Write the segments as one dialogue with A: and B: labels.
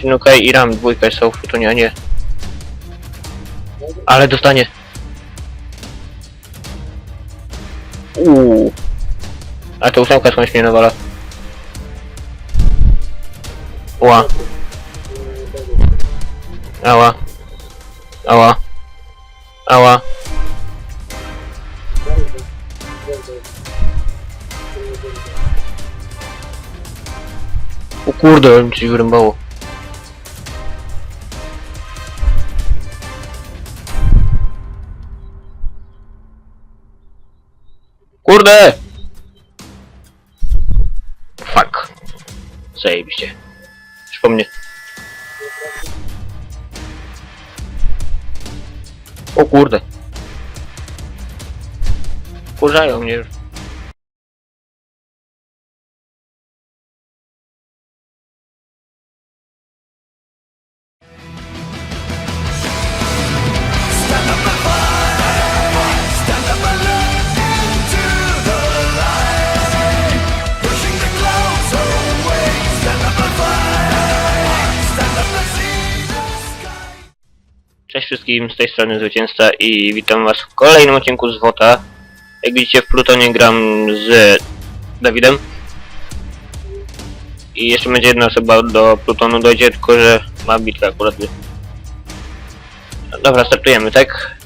A: Chinukai i Ram dwójka są w Plutonie, a nie. Ale dostanie. Uuu. A to ósemka skądś mnie nawala. Ła. Ała. Ała. Ała. O kurde, mi coś wyrąbało. Kurde! Fuck. Zajebiście. Przypomnę. O kurde. Kurzają mnie już. Wszystkim, z tej strony Zwycięzca i witam was w kolejnym odcinku z WOTA. Jak widzicie w Plutonie gram z Dawidem. I jeszcze będzie jedna osoba do Plutonu dojdzie, tylko że ma bitwę akurat. No Dobra, startujemy, tak?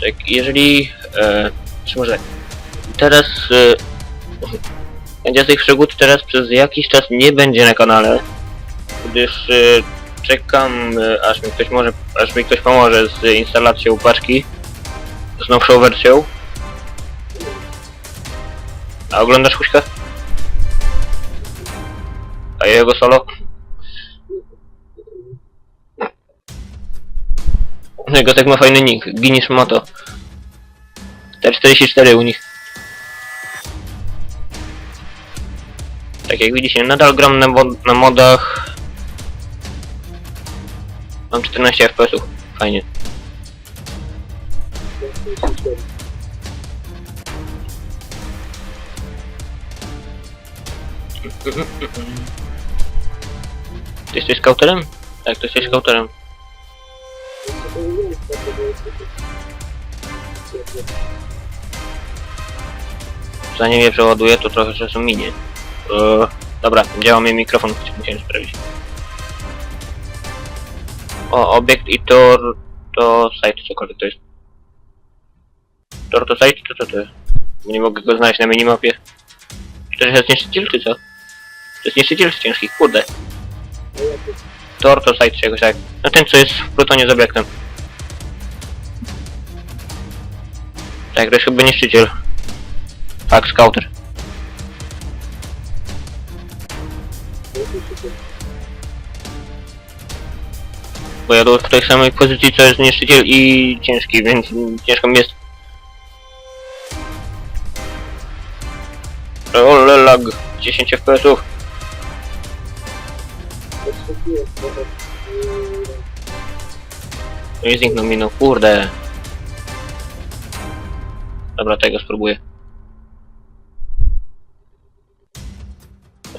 A: Tak, jeżeli... E, czy może teraz... E, będzie tych przygód teraz przez jakiś czas nie będzie na kanale, gdyż y, czekam, y, aż mi ktoś może, aż mi ktoś pomoże z instalacją paczki, z nowszą wersją. A oglądasz Huśka? A jego solo? Jego tak ma fajny nick, Guinness Moto. T44 u nich. Tak jak widzicie, nadal gram na, na modach. Mam 14 FPS-ów. Fajnie. Ty jesteś skauterem? Tak, ty jesteś skauterem. Zanim je przeładuję, to trochę czasu minie. Eee, dobra, działa mi mikrofon, musiałem sprawdzić. O, obiekt i tor to site, cokolwiek to jest. Tor to site, czy co to jest? Nie mogę go znaleźć na minimapie. Czy to jest niszczyciel, czy co? To jest niszczyciel z ciężkich, kurde. Tor to site, czegoś tak. No ten, co jest w Plutonie z obiektem. Tak, to jest chyba niszczyciel. Tak, scouter. Bo jadę w tej samej pozycji co jest niszczyciel i ciężki, więc ciężko mi jest. Ole lag, 10 FPS-ów. No i zniknął mi, no kurde. Dobra, tego spróbuję.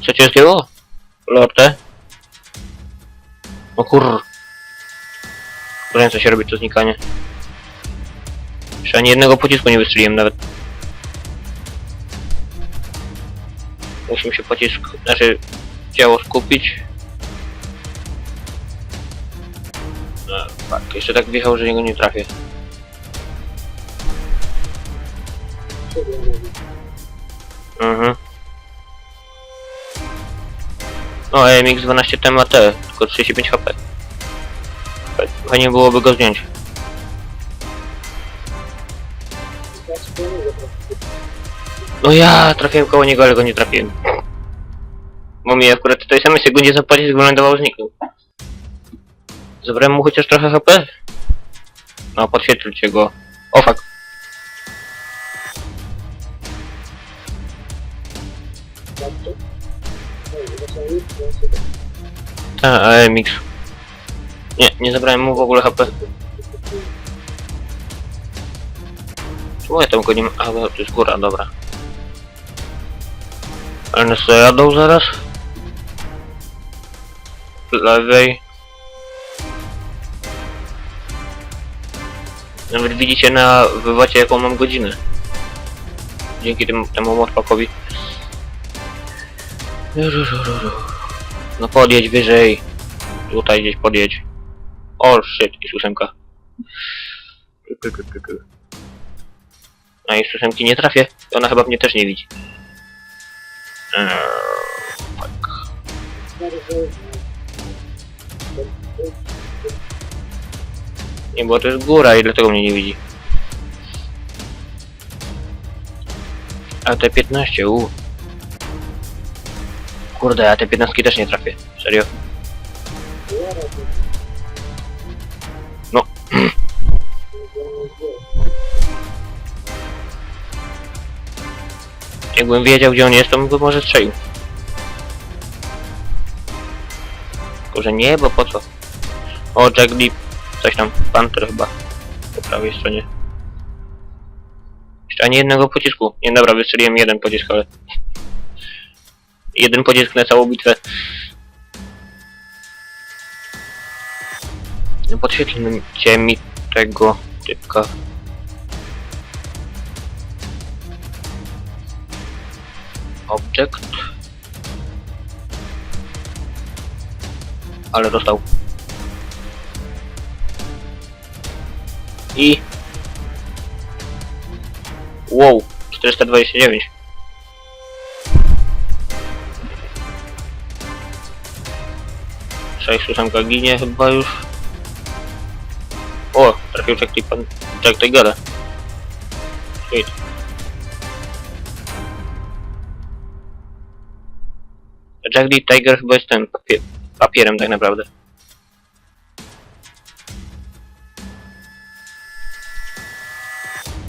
A: Co cię zdjęło? Lorte? O kur... Co się robi to znikanie. Jeszcze ani jednego pocisku nie wystrzeliłem nawet. Musimy się pocisk... Znaczy... Działo skupić. No, fuck. Jeszcze tak wjechał, że niego nie trafię. Mhm. O, MX 12 TMT, tylko 35 HP. Fajnie byłoby go zdjąć. No ja trafiłem koło niego, ale go nie trafiłem. Bo mi akurat w tej samej sekundzie zapłacić wylądował zniknął. Zabrałem mu chociaż trochę HP? No, podświetlcie go. O fuck. Ta, AMX. Nie, nie zabrałem mu w ogóle HP. Czemu ja tam go nie ma? A, bo to jest góra, dobra. Ale nas zajadą zaraz? Lewej. Nawet widzicie na wywacie jaką mam godzinę. Dzięki tym, temu modpakowi. No podjedź wyżej. Tutaj gdzieś podjedź. O shit, jest ósemka. A jeszcze ósemki nie trafię. Ona chyba mnie też nie widzi. Eee, fuck. Nie, bo to jest góra i dlatego mnie nie widzi. A te 15, u. Kurde, a te 15 też nie trafię. Serio. Jakbym wiedział gdzie on jest, to bym go może strzelił. Tylko, że nie, bo po co? O, Jack Deep. Coś tam, Panther chyba. Po prawej stronie. Jeszcze ani jednego pocisku. Nie, dobra, wystrzeliłem jeden pocisk, ale... Jeden pocisk na całą bitwę. No podświetlcie mi tego typka. Object. Ale dostał. I... Wow, 429. Sześć ósemka ginie chyba już. O, trafił Jack, Tipan, Jack Tigera. Sweet. Jack. Tiger chyba jest ten papie papierem tak naprawdę.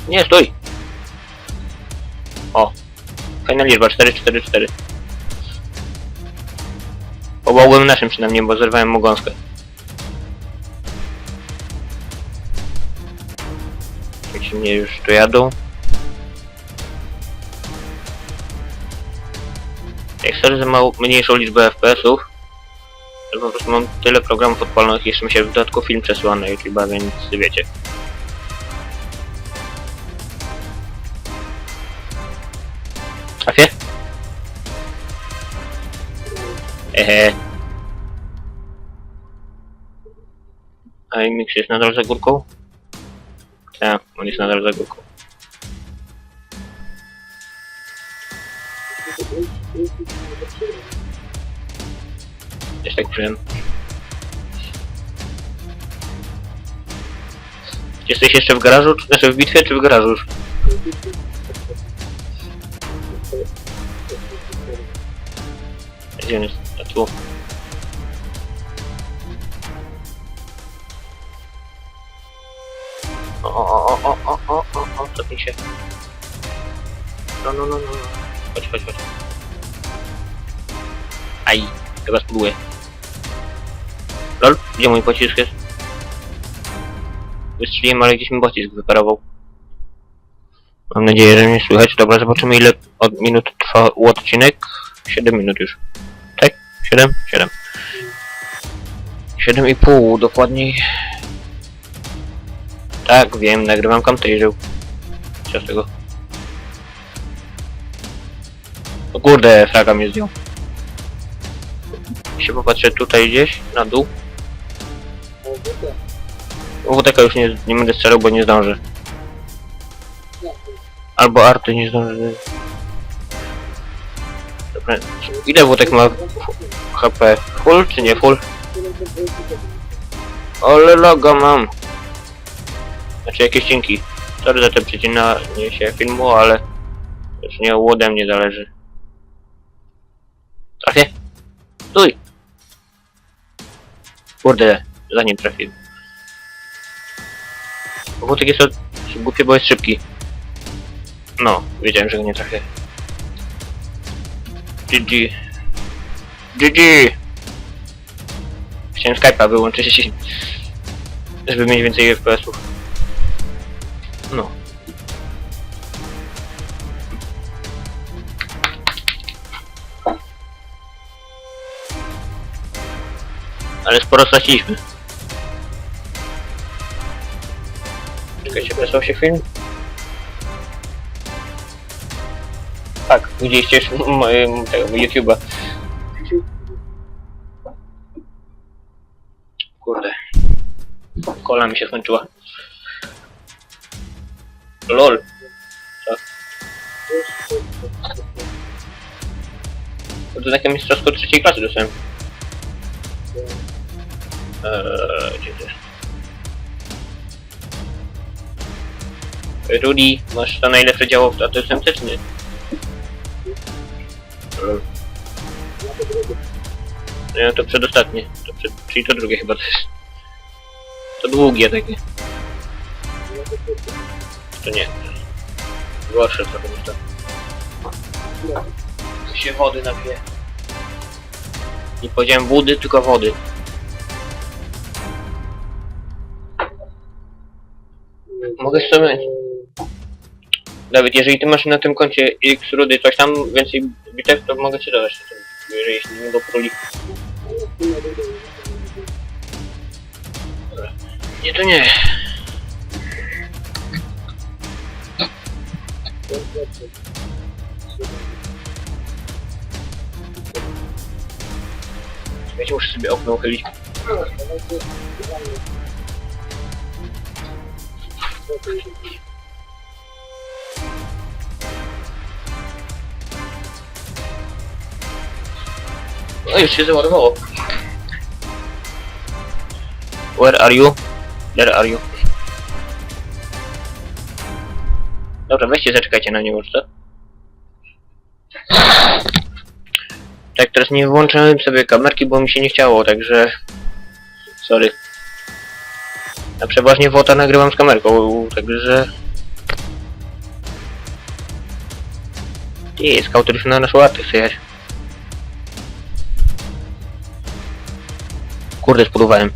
A: Nie, stój! O! Fajna liczba, 444. Pobałbym naszym przynajmniej, bo zerwałem mu gąskę. Jeśli mnie już tu jadą. Za mało, mniejszą liczbę FPS-ów, po prostu mam tyle programów odpalonych, jeszcze mi się w dodatku film przesyła na YouTube'a, więc wiecie. Trafię? Ehe. A Mix jest nadal za górką? Tak, on jest nadal za górką. Też tak czułem. Jesteś jeszcze w garażu? Czy znaczy w bitwie, czy w garażu już? Gdzie on jest? A tu. O, o, o, o, o, o, o, o, cofnij się. No, no, no, no, no. Chodź, chodź, chodź. Aj, chyba spróbuję. Lol, gdzie mój pocisk jest? Wystrzeliłem, ale gdzieś mi pocisk wyparował. Mam nadzieję, że mnie słychać. Dobra, zobaczymy ile od minut trwa odcinek. 7 minut już. Tak? 7? 7. 7,5 dokładniej. Tak, wiem, nagrywam Camtasia. Co z tego? O kurde, fraga mnie zdjął. Się popatrzę tutaj gdzieś, na dół. WTK już nie, nie będę strzelał, bo nie zdążę. Albo arty nie zdążę. Dobra, ile WTK ma HP? Full czy nie full? Ale logo mam. Znaczy jakieś dzięki. Sorry za te przecinanie się filmu, ale już nie ode mnie zależy. Trafię? Stój! Kurde, zanim trafił. Wódek jest od... głupie, bo jest szybki. No, wiedziałem, że go nie trafię. GG. GG! Chciałem Skype'a wyłączyć, żeby mieć więcej FPS-ów. No. Ale sporo straciliśmy. Czekajcie, wysłał się film? Tak, widzieliście już m- m- tego YouTube'a. Kurde. Kola mi się skończyła. LOL. Co? To, to takie mistrzostwo trzeciej klasy dostałem. Eee, to? Rudy, masz to najlepsze działo, a to jestem też nie. Lol. Nie, to przedostatnie. To przed, czyli to drugie chyba to jest. To długie takie. To nie. Gorsze trochę niż to. Tu się wody napije. Nie powiedziałem wody, tylko wody. Mogę sobie... Dawid, jeżeli ty masz na tym koncie X rudy coś tam więcej bitew, to mogę ci dodać na tym, jeżeli jeśli nie do. Nie, to nie. Wiecie, muszę sobie okno uchylić. No już się załadowało. Where are you? Where are you? Dobra, weźcie zaczekajcie na nie może, co? Tak, teraz nie włączyłem sobie kamerki, bo mi się nie chciało, także... Sorry. A przeważnie WOTA nagrywam z kamerką, także... Ty, skauter już na nasz łatwy chce. Kurde, spróbowałem.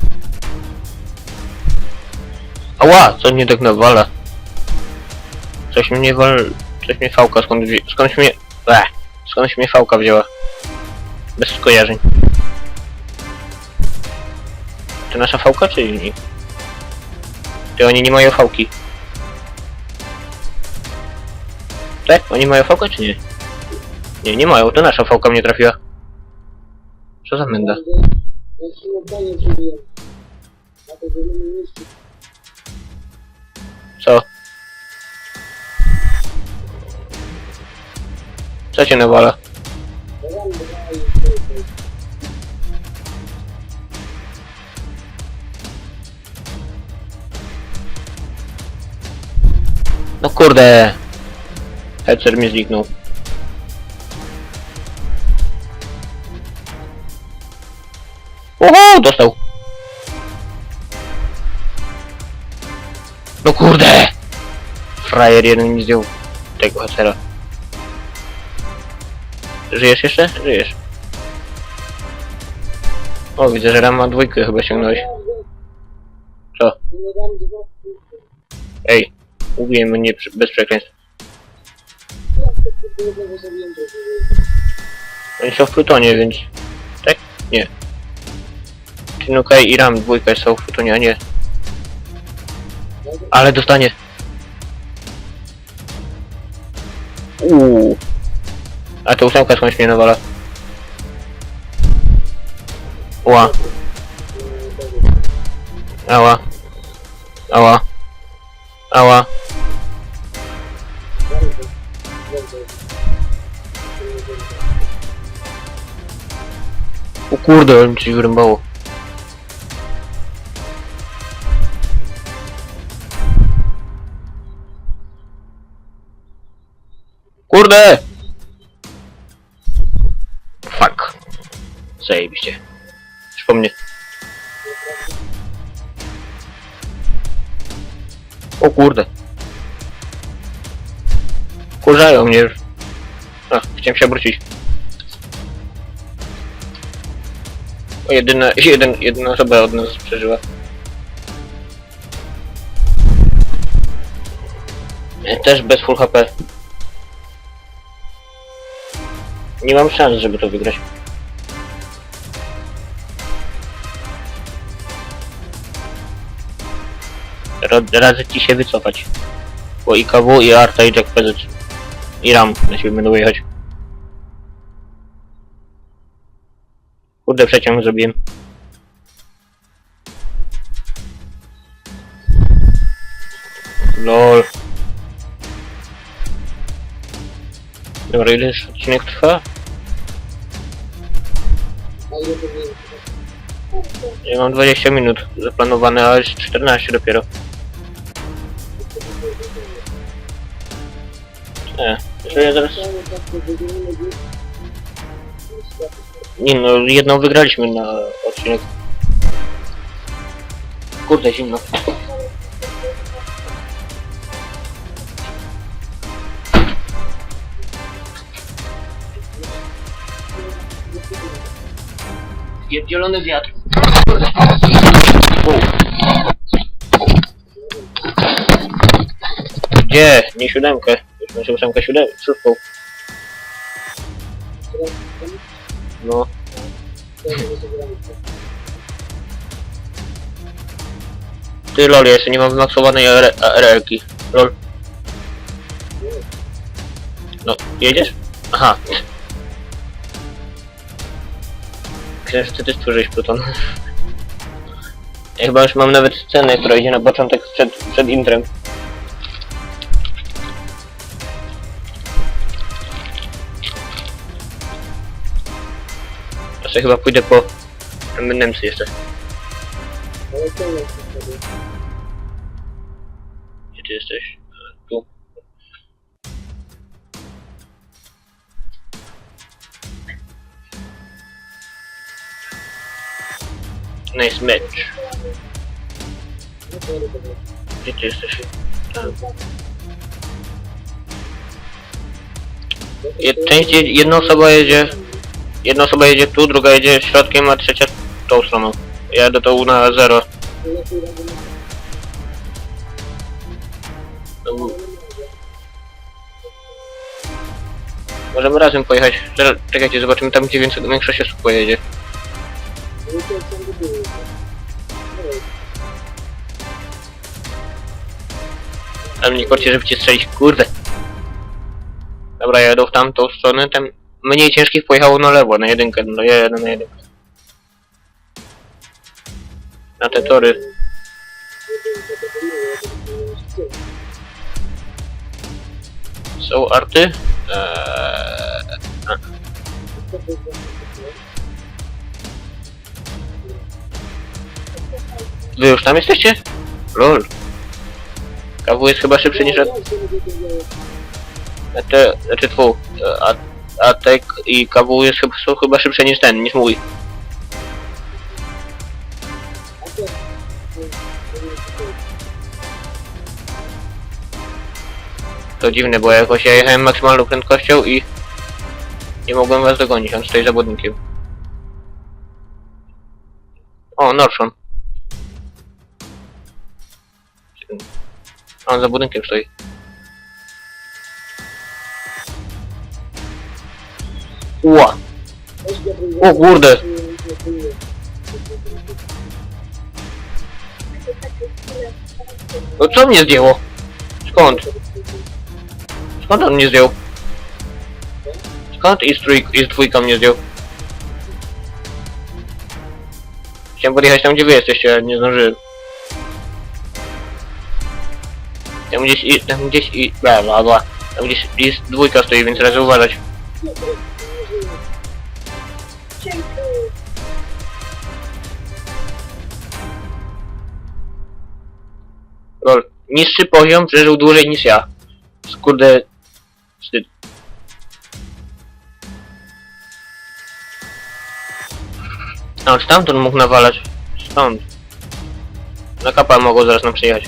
A: Ała, co mnie tak nawala? Coś mnie wal... Coś mnie fałka, skąd wzi... Skądś mnie... Ech, skądś mnie fałka wzięła. Bez skojarzeń. To nasza fałka, czy inni? Ty oni nie mają fałki. Tak? Oni mają fałkę, czy nie? Nie, nie mają, to nasza fałka mnie trafiła. Co za menda? Co? Co cię nawala? Kurde! Headset mi zniknął. Oho, dostał! No kurde! Frajer jeden mi zdjął tego headsera. Żyjesz jeszcze? Żyjesz. O, widzę, że Rama dwójkę chyba ściągnąłeś. Co? Mówiłem przy- bez przekleństw. Oni są w Plutonie, więc... Tak? Nie. Tinukaj i Ram dwójka są w Plutonie, a nie. Ale dostanie. Uuu. A to ósemka skądś mnie nawala. Ła. Ała. Ała. Ała. Kurde, ale mi coś wyrąbało. Kurde! Fuck. Zajebiście. Przypomnę. O kurde. Kurzają mnie już. A, chciałem się obrócić. Jedyna, jeden, jedna osoba od nas przeżyła. Też bez full HP. Nie mam szans, żeby to wygrać. Rad, ci się wycofać. Bo i KW, i Arta, i Jack PZ. I RAM na siebie będą jechać. Kurde, przeciąg zrobiłem. LOL. Dobra, ile już odcinek trwa? Ja mam 20 minut zaplanowane, a jest 14 dopiero. Nie, że ja zaraz... Nie no, jedną wygraliśmy na odcinek. Kurde, zimno. Pierdzielony wiatr. Gdzie? Nie siódemkę. Już masz ósemkę siódemkę. Szóstką. No. Ty lol, ja jeszcze nie mam wymaksowanej RL-ki. Lol. No, jedziesz? Aha. Że ty też tworzyłeś Pluton. Ja chyba już mam nawet scenę, która idzie na początek przed, przed intrem. Sobie chyba pójdę po M&M'sy jeszcze.
B: Ale co jest wtedy?
A: Gdzie ty jesteś? E, Tu. Nice match.
B: No to ale dobra.
A: Gdzie ty jesteś? Tam. Je- jedna osoba jedzie, jedna osoba jedzie tu, druga jedzie środkiem, a trzecia tą stroną. Ja jadę to na zero. Możemy razem pojechać. Czekajcie, zobaczymy tam gdzie więcej, większość osób pojedzie.
B: Ale
A: mnie korci, żeby cię strzelić, kurde. Dobra, jadę w tamtą stronę, tam mniej ciężkich pojechało na lewo, na jedynkę, ja jadę na jedynkę. Na te tory. Są arty? Eee,
B: sytuacja?
A: wy już tam jesteście? Lol. KW jest chyba szybszy niż
B: lubię to działać.
A: A te, i KW jest, chyba- są chyba szybsze niż ten, niż mój.
B: To
A: dziwne, bo jakoś ja jechałem maksymalną prędkością i nie mogłem was dogonić, on stoi za budynkiem. O, Norszon. On za budynkiem stoi. Ła!
B: Weź Gabriel,
A: O kurde! No co mnie zdjęło? Skąd? Skąd on mnie zdjął? Skąd i z, trój, i z dwójką mnie zdjął? Chciałem podjechać tam gdzie wy jesteście, ale nie zdążyłem. Tam gdzieś i... tam gdzieś i... bla bla bla. Tam gdzieś Niższy poziom przeżył dłużej niż ja. Skurde... Wstyd. A stamtąd mógł nawalać. Stąd. Na kapa mogą zaraz nam przyjechać.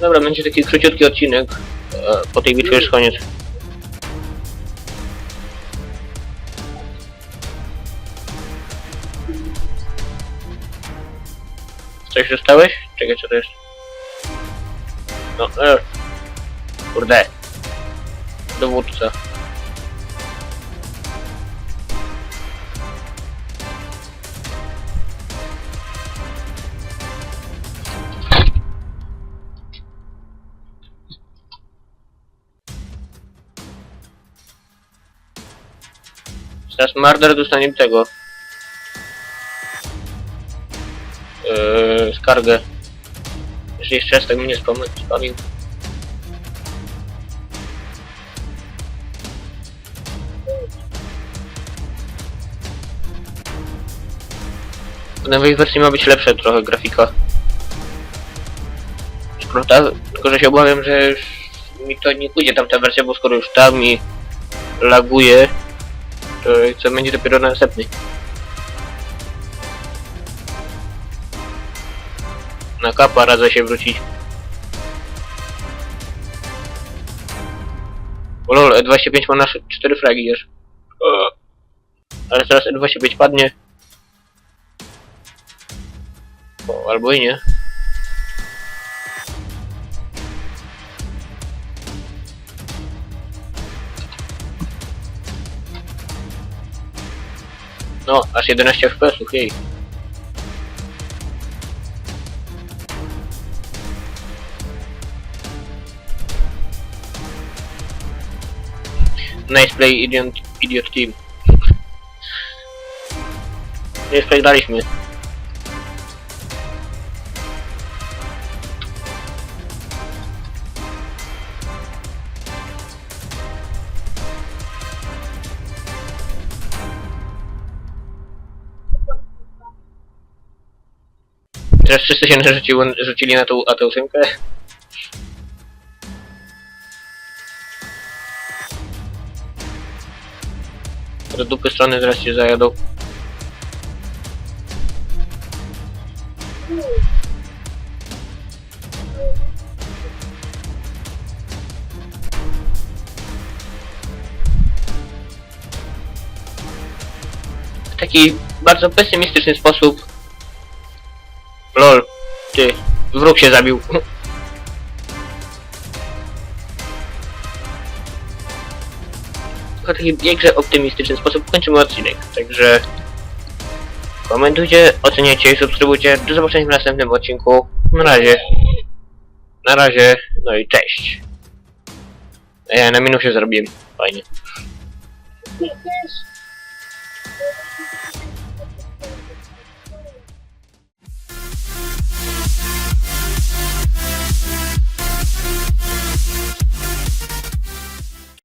A: Dobra, będzie taki króciutki odcinek. E, po tej bitwie już koniec. Coś dostałeś? Czekaj, co to jest? No, e. Kurde. Dowódca. Teraz Marder dostanie tego. Yy, skargę. Jeżeli jeszcze tak mnie spam- spamił. W nowej wersji ma być lepsza trochę grafika. Skoro ta, tylko że się obawiam, że już mi to nie pójdzie tamta wersja, bo skoro już ta mi laguje, to co będzie dopiero na następny. Na kapa radzę się wrócić. O lol, E25 ma nasze 4 fragi już. Ale teraz E25 padnie. O, albo i nie. No, aż 11 FPS-ów, jej. Nice play, idiot, idiot team. Nie przegraliśmy. Teraz wszyscy się narzuciło, rzucili na tą AT8. Do dupy strony zaraz się zajadą. W taki bardzo pesymistyczny sposób LOL, ty, wróg się zabił. taki jakże optymistyczny sposób kończymy odcinek, także komentujcie, oceniajcie i subskrybujcie. Do zobaczenia w następnym odcinku. Na razie. Na razie, no i cześć. Ja na minusie zrobiłem. Fajnie.